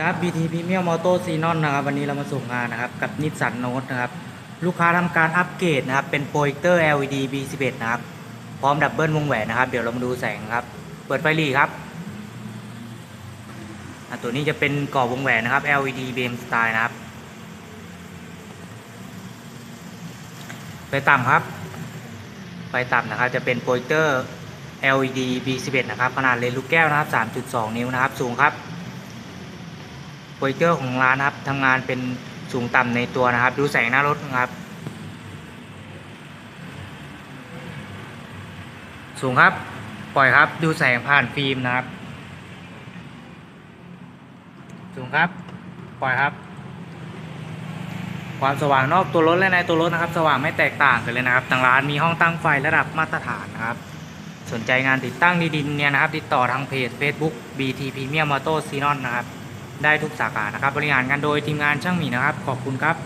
ครับ BT Premium Auto Xenon นะครับ วันนี้เรามาส่งงานนะครับ กับนิสสันโน e นะครับ ลูกค้าทำการอัปเกรดนะครับ เป็นโปรเจคเตอร์ LED B11 นะครับ พร้อมดับเบิลวงแหวนนะครับ เดี๋ยวเรามาดูแสงครับ เปิดไฟหลีครับ ตัวนี้จะเป็นกรอบวงแหวนนะครับ LED beam style นะครับ ไปต่ำครับไฟต่ำนะครับ จะเป็นโปรเจคเตอร์ LED B11 นะครับ ขนาดเลนส์ลูกแก้วนะครับ 3.2 นิ้วนะครับ สูงครับ โปรเจอร์ของร้านนะครับทำงานเป็นสูงต่ำในตัวนะครับ ดูแสงหน้ารถนะครับ สูงครับ ปล่อยครับดูแสงผ่านฟิล์มนะครับ สูงครับ ปล่อยครับ ความสว่างนอกตัวรถและในตัวรถนะครับ สว่างไม่แตกต่างกันเลยนะครับทางร้านมีห้องตั้งไฟระดับมาตรฐานนะครับ สนใจงานติดตั้งดีๆเนี่ยนะครับ ติดต่อทางเพจ Facebook BT Premium Auto Xenon นะครับ ได้ทุกสาขานะครับ บริหารงานโดยทีมงานช่างหมีนะครับ ขอบคุณครับ